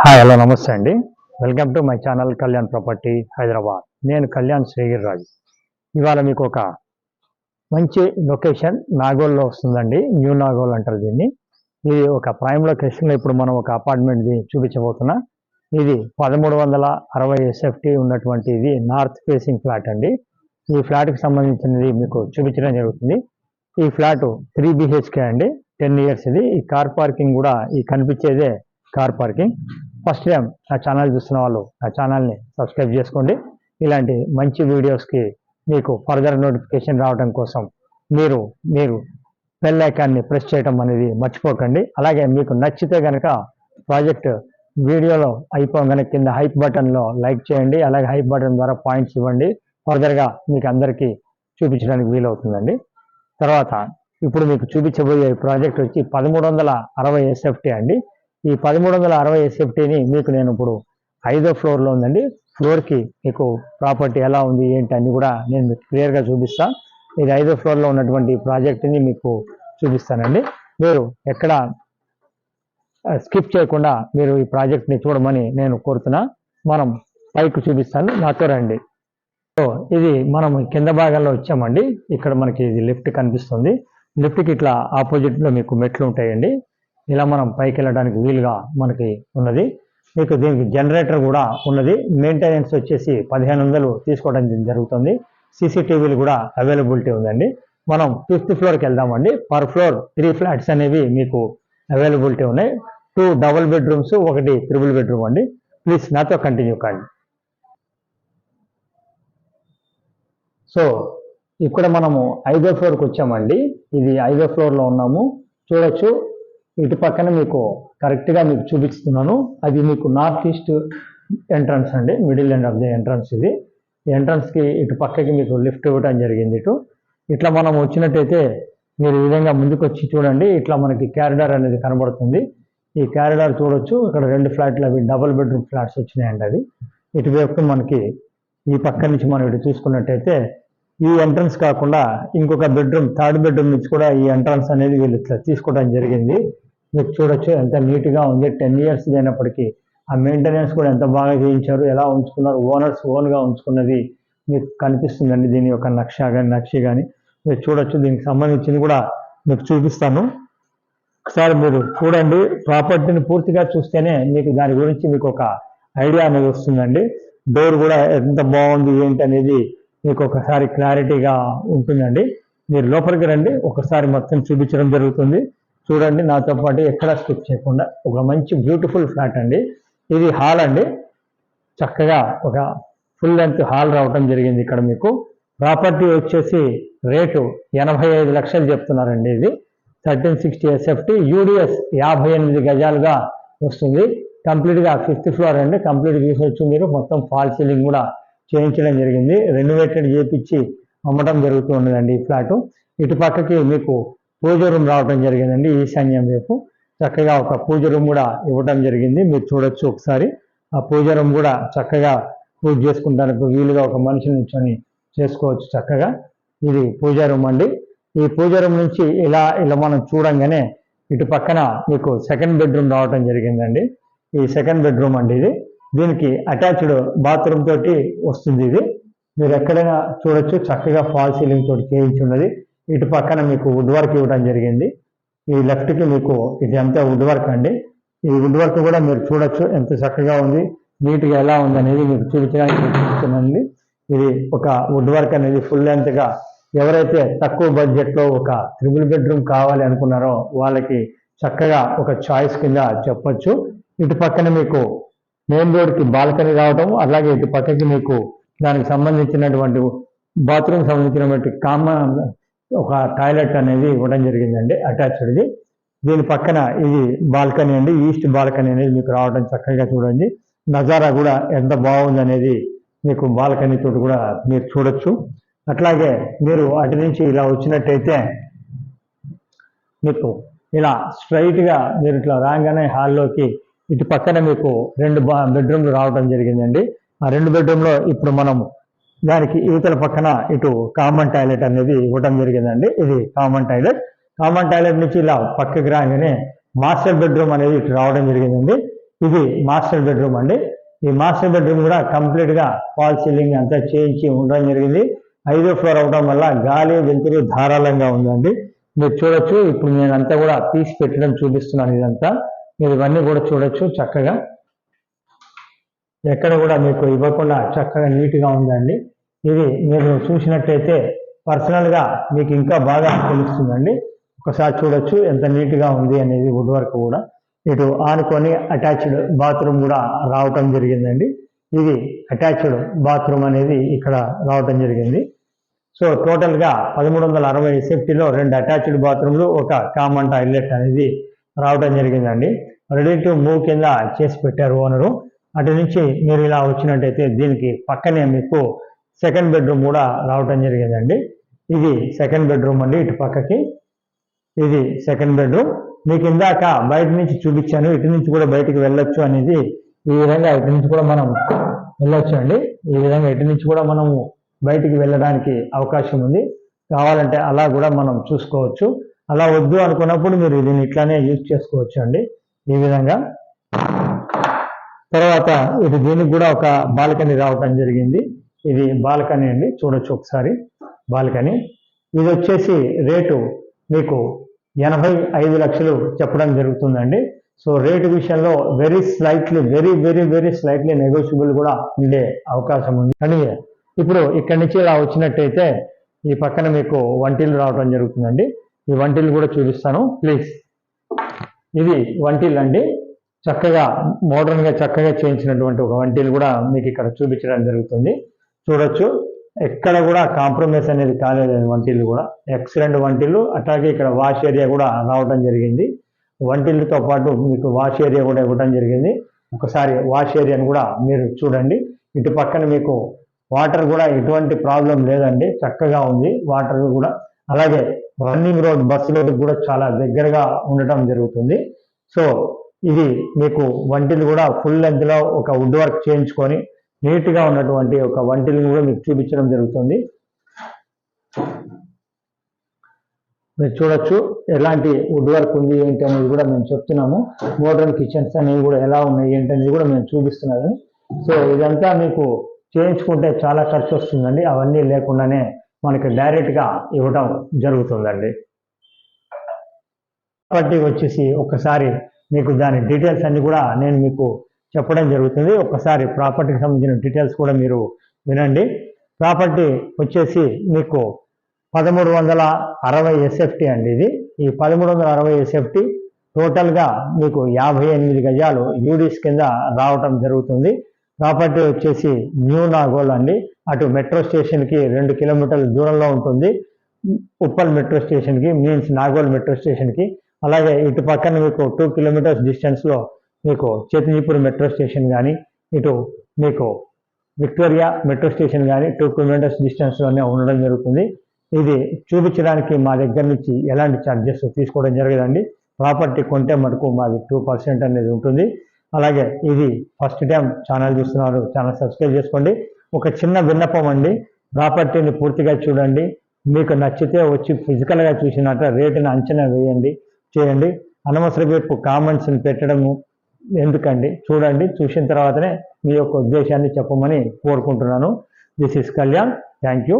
Hi hello నమస్తే అండి. Welcome to my channel Kalyan property Hyderabad నేను కళ్యాణ్ శ్రీగిరి రాజు ఇవాళ మీకు ఒక మంచి లొకేషన్ నాగోల్లో వస్తుందండి. న్యూ నాగోల్ అంటారు దీన్ని. ఇది ఒక ప్రైమ్ లొకేషన్లో ఇప్పుడు మనం ఒక అపార్ట్మెంట్ది చూపించబోతున్నా. ఇది పదమూడు వందల అరవై ఎస్ఎఫ్టీ ఉన్నటువంటి ఇది నార్త్ ఫేసింగ్ ఫ్లాట్ అండి. ఈ ఫ్లాట్కి సంబంధించినది మీకు చూపించడం జరుగుతుంది. ఈ ఫ్లాట్ త్రీ బిహెచ్కే అండి. టెన్ ఇయర్స్ ఇది. ఈ కార్ పార్కింగ్ కూడా ఈ కనిపించేదే కార్ పార్కింగ్. ఫస్ట్ టైం నా ఛానల్ చూస్తున్న వాళ్ళు నా ఛానల్ని సబ్స్క్రైబ్ చేసుకోండి. ఇలాంటి మంచి వీడియోస్కి మీకు ఫర్దర్ నోటిఫికేషన్ రావడం కోసం మీరు మీరు బెల్ ఐకాన్ని ప్రెస్ చేయడం అనేది మర్చిపోకండి. అలాగే మీకు నచ్చితే కనుక ప్రాజెక్ట్ వీడియోలో అయిపోగానే కింద హైప్ బటన్లో లైక్ చేయండి. అలాగే హైప్ బటన్ ద్వారా పాయింట్స్ ఇవ్వండి. ఫర్దర్గా మీకు అందరికీ చూపించడానికి వీలవుతుందండి. తర్వాత ఇప్పుడు మీకు చూపించబోయే ప్రాజెక్ట్ వచ్చి పదమూడు వందల అరవై ఎస్ఎఫ్టీ అండి. ఈ పదమూడు వందల అరవై ఎస్ఎఫ్టీని మీకు నేను ఇప్పుడు ఐదో ఫ్లోర్లో ఉందండి. ఫ్లోర్కి మీకు ప్రాపర్టీ ఎలా ఉంది ఏంటి అన్ని కూడా నేను మీకు క్లియర్గా చూపిస్తాను ఇది ఐదో ఫ్లోర్లో ఉన్నటువంటి ప్రాజెక్ట్ని మీకు చూపిస్తానండి. మీరు ఎక్కడ స్కిప్ చేయకుండా మీరు ఈ ప్రాజెక్ట్ని చూడమని నేను కోరుతున్నా. మనం పైకి చూపిస్తాను. నాతో రండి. సో ఇది మనం కింద భాగంలో వచ్చామండి. ఇక్కడ మనకి ఇది లిఫ్ట్ కనిపిస్తుంది. లిఫ్ట్కి ఇట్లా ఆపోజిట్లో మీకు మెట్లు ఉంటాయండి. ఇలా మనం పైకి వెళ్ళడానికి వీలుగా మనకి ఉన్నది. మీకు దీనికి జనరేటర్ కూడా ఉన్నది. మెయింటెనెన్స్ వచ్చేసి పదిహేను వందలు తీసుకోవడం జరుగుతుంది. సీసీటీవీలు కూడా అవైలబిలిటీ ఉందండి. మనం ఫిఫ్త్ ఫ్లోర్కి వెళ్దామండి. పర్ ఫ్లోర్ త్రీ ఫ్లాట్స్ అనేవి మీకు అవైలబిలిటీ ఉన్నాయి. టూ డబుల్ బెడ్రూమ్స్ ఒకటి త్రిబుల్ బెడ్రూమ్ అండి. ప్లీజ్ నాతో కంటిన్యూ కండి. సో ఇక్కడ మనము ఐదో ఫ్లోర్కి వచ్చామండి. ఇది ఐదో ఫ్లోర్లో ఉన్నాము. చూడొచ్చు. ఇటు పక్కన మీకు కరెక్ట్గా మీకు చూపిస్తున్నాను. అది మీకు నార్త్ ఈస్ట్ ఎంట్రన్స్ అండి middle end of the entrance ఇది. ఎంట్రన్స్కి ఇటు పక్కకి మీకు లిఫ్ట్ ఇవ్వడం జరిగింది ఇటు. ఇట్లా మనం వచ్చినట్టయితే మీరు ఈ విధంగా ముందుకు వచ్చి చూడండి. ఇట్లా మనకి క్యారిడార్ అనేది కనబడుతుంది. ఈ క్యారిడార్ చూడొచ్చు. ఇక్కడ రెండు ఫ్లాట్లు అవి డబుల్ బెడ్రూమ్ ఫ్లాట్స్ వచ్చినాయండి అది ఇటువైపు మనకి ఈ పక్క నుంచి మనం ఇటు చూసుకున్నట్టయితే ఈ ఎంట్రన్స్ కాకుండా ఇంకొక బెడ్రూమ్ థర్డ్ బెడ్రూమ్ నుంచి కూడా ఈ ఎంట్రన్స్ అనేది వీళ్ళు ఇట్లా తీసుకోవడం జరిగింది. మీరు చూడొచ్చు ఎంత నీట్గా ఉంది. టెన్ ఇయర్స్ అయినప్పటికీ ఆ మెయింటెనెన్స్ కూడా ఎంత బాగా చేయించారు ఎలా ఉంచుకున్నారు ఓనర్స్ ఓన్గా ఉంచుకున్నది మీకు కనిపిస్తుందండి దీని యొక్క నక్ష కానీ నక్షి కానీ మీరు చూడొచ్చు దీనికి సంబంధించింది కూడా మీకు చూపిస్తాను. ఒకసారి మీరు చూడండి ప్రాపర్టీని పూర్తిగా చూస్తేనే మీకు దాని గురించి మీకు ఒక ఐడియా అనేది వస్తుందండి. డోర్ కూడా ఎంత బాగుంది ఏంటి అనేది మీకు ఒకసారి క్లారిటీగా ఉంటుందండి. మీరు లోపలికి రండి ఒకసారి మొత్తం చూపించడం జరుగుతుంది. చూడండి నాతో పాటు ఎక్కడ స్కిప్ చేయకుండా ఒక మంచి బ్యూటిఫుల్ ఫ్లాట్ అండి. ఇది హాల్ అండి. చక్కగా ఒక ఫుల్ లెంత్ హాల్ రావటం జరిగింది ఇక్కడ మీకు. ప్రాపర్టీ వచ్చేసి రేటు ఎనభై ఐదు లక్షలు చెప్తున్నారండి ఇది. థర్టీన్ సిక్స్టీ ఎస్ఎఫ్టీ యూడిఎస్ యాభై ఎనిమిది గజాలుగా వస్తుంది. కంప్లీట్గా ఫిఫ్త్ ఫ్లోర్ అండి. కంప్లీట్ చూసొచ్చు మీరు మొత్తం ఫాల్ సీలింగ్ కూడా చేయించడం జరిగింది. రెనోవేటెడ్ చేపించి అమ్మటం జరుగుతూ ఉన్నదండి ఈ ఫ్లాటు ఇటు పక్కకి మీకు పూజ రూమ్ రావడం జరిగిందండి ఈశాన్యం వైపు. చక్కగా ఒక పూజ రూమ్ కూడా ఇవ్వడం జరిగింది. మీరు చూడొచ్చు ఒకసారి. ఆ పూజ రూమ్ కూడా చక్కగా పూజ చేసుకుంటానికి వీలుగా ఒక మనిషి నుంచొని చేసుకోవచ్చు చక్కగా. ఇది పూజ రూమ్ అండి. ఈ పూజ రూమ్ నుంచి ఇలా ఇలా మనం చూడంగానే ఇటు పక్కన మీకు సెకండ్ బెడ్రూమ్ రావటం జరిగిందండి. ఈ సెకండ్ బెడ్రూమ్ అండి ఇది. దీనికి అటాచ్డ్ బాత్రూమ్ తోటి వస్తుంది ఇది. మీరు ఎక్కడైనా చూడొచ్చు. చక్కగా ఫాల్ సీలింగ్ తోటి చేయించి ఉన్నది. ఇటు పక్కన మీకు వుడ్ వర్క్ ఇవ్వడం జరిగింది. ఈ లెఫ్ట్కి మీకు ఇది అంతా వుడ్ వర్క్ అండి. ఈ వుడ్ వర్క్ కూడా మీరు చూడొచ్చు ఎంత చక్కగా ఉంది నీట్గా ఎలా ఉంది అనేది మీకు చూపించడానికి చూపిస్తున్నానండి ఇది ఒక వుడ్ వర్క్ అనేది ఫుల్ లెంత్గా ఎవరైతే తక్కువ బడ్జెట్లో ఒక త్రిబుల్ బెడ్రూమ్ కావాలి అనుకున్నారో వాళ్ళకి చక్కగా ఒక చాయిస్ కింద చెప్పొచ్చు. ఇటు పక్కన మీకు మెయిన్ రోడ్కి బాల్కనీ రావడం అలాగే ఇటు పక్కకి మీకు దానికి సంబంధించినటువంటి బాత్రూమ్ సంబంధించినటువంటి కామన్ ఒక టాయిలెట్ అనేది ఇవ్వడం జరిగిందండి అటాచ్డ్ది. దీని పక్కన ఇది బాల్కనీ అండి ఈస్ట్ బాల్కనీ అనేది మీకు రావడం చక్కగా చూడండి. నజారా కూడా ఎంత బాగుంది అనేది మీకు బాల్కనీ తోటి కూడా మీరు చూడొచ్చు. అట్లాగే మీరు అటు నుంచి ఇలా వచ్చినట్టయితే మీకు ఇలా స్ట్రైట్గా మీరు ఇట్లా రాగానే హాల్లోకి ఇటు పక్కన మీకు రెండు బా బెడ్రూమ్లు రావడం జరిగిందండి. ఆ రెండు బెడ్రూమ్లో ఇప్పుడు మనం దానికి యువతల పక్కన ఇటు కామన్ టాయిలెట్ అనేది ఇవ్వడం జరిగిందండి. ఇది కామన్ టాయిలెట్ కామన్ టాయిలెట్ నుంచి ఇలా పక్కకి రాగానే మాస్టర్ బెడ్రూమ్ అనేది ఇటు రావడం జరిగిందండి. ఇది మాస్టర్ బెడ్రూమ్ అండి. ఈ మాస్టర్ బెడ్రూమ్ కూడా కంప్లీట్గా ఫాల్ సీలింగ్ అంతా చేయించి ఉండడం జరిగింది. ఐదో ఫ్లోర్ అవడం వల్ల గాలి వెలుతురు ధారాళంగా ఉందండి. మీరు చూడొచ్చు ఇప్పుడు నేను అంతా కూడా తీసి పెట్టడం చూపిస్తున్నాను ఇదంతా. మీరు ఇవన్నీ కూడా చూడొచ్చు చక్కగా. ఎక్కడ కూడా మీకు ఇవ్వకుండా చక్కగా నీట్గా ఉందండి. ఇది మీరు చూసినట్టయితే పర్సనల్గా మీకు ఇంకా బాగా తెలుస్తుందండి. ఒకసారి చూడొచ్చు ఎంత నీట్గా ఉంది అనేది వుడ్ వర్క్ కూడా. ఇటు ఆనుకొని అటాచ్డ్ బాత్రూమ్ కూడా రావటం జరిగిందండి. ఇది అటాచ్డ్ బాత్రూమ్ అనేది ఇక్కడ రావటం జరిగింది. సో టోటల్గా పదమూడు వందల అరవై సేఫ్టీలో రెండు అటాచ్డ్ బాత్రూమ్లు ఒక కామన్ టాయిలెట్ అనేది రావడం జరిగిందండి. రెడీ టు మూవ్ కింద చేసి పెట్టారు ఓనరు అటు నుంచి మీరు ఇలా వచ్చినట్టయితే దీనికి పక్కనే మీకు సెకండ్ బెడ్రూమ్ కూడా రావటం జరిగిందండి. ఇది సెకండ్ బెడ్రూమ్ అండి ఇటు పక్కకి. ఇది సెకండ్ బెడ్రూమ్. మీకు ఇందాక బయట నుంచి చూపించాను ఇటు నుంచి కూడా బయటికి వెళ్ళొచ్చు అనేది ఈ విధంగా ఇటు నుంచి కూడా మనం వెళ్ళొచ్చు అండి. ఈ విధంగా ఇటు నుంచి కూడా మనము బయటికి వెళ్ళడానికి అవకాశం ఉంది. కావాలంటే అలా కూడా మనం చూసుకోవచ్చు. అలా వద్దు అనుకున్నప్పుడు మీరు దీన్ని ఇట్లానే యూజ్ చేసుకోవచ్చు అండి. ఈ విధంగా. తర్వాత ఇది దీనికి కూడా ఒక బాల్కనీ రావటం జరిగింది. ఇది బాల్కనీ అండి చూడొచ్చు ఒకసారి బాల్కనీ. ఇది వచ్చేసి రేటు మీకు ఎనభై ఐదు లక్షలు చెప్పడం జరుగుతుందండి. సో రేటు విషయంలో very slightly very very very slightly negotiable కూడా ఉండే అవకాశం ఉంది. కానీ ఇప్పుడు ఇక్కడి నుంచి ఇలా వచ్చినట్టయితే ఈ పక్కన మీకు వంటిల్లు రావడం జరుగుతుందండి. ఈ వంటిల్లు కూడా చూపిస్తాను ప్లీజ్ ఇది వంటిల్ అండి. చక్కగా మోడర్న్గా చక్కగా చేయించినటువంటి ఒక వంటిల్లు కూడా మీకు ఇక్కడ చూపించడం జరుగుతుంది. చూడొచ్చు. ఎక్కడ కూడా కాంప్రమైజ్ అనేది కాలేదు వంటిల్లు కూడా. ఎక్సలెంట్ వంటిల్లు. అట్లాగే ఇక్కడ వాష్ ఏరియా కూడా రావడం జరిగింది. వంటిల్లుతో పాటు మీకు వాష్ ఏరియా కూడా ఇవ్వడం జరిగింది. ఒకసారి వాష్ ఏరియాను కూడా మీరు చూడండి. ఇటు పక్కన మీకు వాటర్ కూడా ఎటువంటి ప్రాబ్లం లేదండి. చక్కగా ఉంది. వాటర్ కూడా. అలాగే రన్నింగ్ రోడ్ బస్సులకు కూడా చాలా దగ్గరగా ఉండటం జరుగుతుంది. సో ఇది మీకు వంటిలు కూడా ఫుల్ లెంత్లో ఒక వుడ్ వర్క్ చేయించుకొని నీట్గా ఉన్నటువంటి ఒక వంటిని కూడా మీకు చూపించడం జరుగుతుంది. మీరు చూడొచ్చు ఎలాంటి వుడ్ వర్క్ ఉంది ఏంటి అనేది కూడా మేము చెప్తున్నాము. మోడర్న్ కిచెన్స్ అనేవి కూడా ఎలా ఉన్నాయి ఏంటి అనేది కూడా మేము చూపిస్తున్నాము సో ఇదంతా మీకు చేయించుకుంటే చాలా ఖర్చు వస్తుందండి. అవన్నీ లేకుండానే మనకి డైరెక్ట్గా ఇవ్వటం జరుగుతుందండి. కాబట్టి వచ్చేసి ఒకసారి మీకు దాని డీటెయిల్స్ అన్ని కూడా నేను మీకు చెప్పడం జరుగుతుంది. ఒకసారి ప్రాపర్టీకి సంబంధించిన డీటెయిల్స్ కూడా మీరు వినండి. ప్రాపర్టీ వచ్చేసి మీకు పదమూడు వందల అరవై ఎస్ఎఫ్టీ అండి ఇది. ఈ పదమూడు వందల అరవై ఎస్ఎఫ్టీ టోటల్గా మీకు యాభై ఎనిమిది గజాలు యూడిస్ కింద రావటం జరుగుతుంది. ప్రాపర్టీ వచ్చేసి న్యూ నాగోల్ అండి. అటు మెట్రో స్టేషన్కి రెండు కిలోమీటర్ల దూరంలో ఉంటుంది. ఉప్పల్ మెట్రో స్టేషన్కి మీన్స్ నాగోల్ మెట్రో స్టేషన్కి. అలాగే ఇటు పక్కన మీకు టూ కిలోమీటర్స్ డిస్టెన్స్లో మీకు చేతిజీపూర్ మెట్రో స్టేషన్ కానీ ఇటు మీకు విక్టోరియా మెట్రో స్టేషన్ కానీ టూ కిలోమీటర్స్ డిస్టెన్స్లోనే ఉండడం జరుగుతుంది. ఇది చూపించడానికి మా దగ్గర నుంచి ఎలాంటి ఛార్జెస్ తీసుకోవడం జరగదండి. ప్రాపర్టీ కొంటే మటుకు మాది టూ పర్సెంట్ అనేది ఉంటుంది. అలాగే ఇది ఫస్ట్ టైం ఛానల్ చూస్తున్నారు ఛానల్ సబ్స్క్రైబ్ చేసుకోండి. ఒక చిన్న విన్నపం అండి ప్రాపర్టీని పూర్తిగా చూడండి. మీకు నచ్చితే వచ్చి ఫిజికల్గా చూసినట్టు రేటుని అంచనా వేయండి చేయండి. అనవసరపు కామెంట్స్ని పెట్టడము ఎందుకండి? చూడండి చూసిన తర్వాతనే మీ యొక్క ఉద్దేశాన్ని చెప్పమని కోరుకుంటున్నాను. This is Kalyan thank you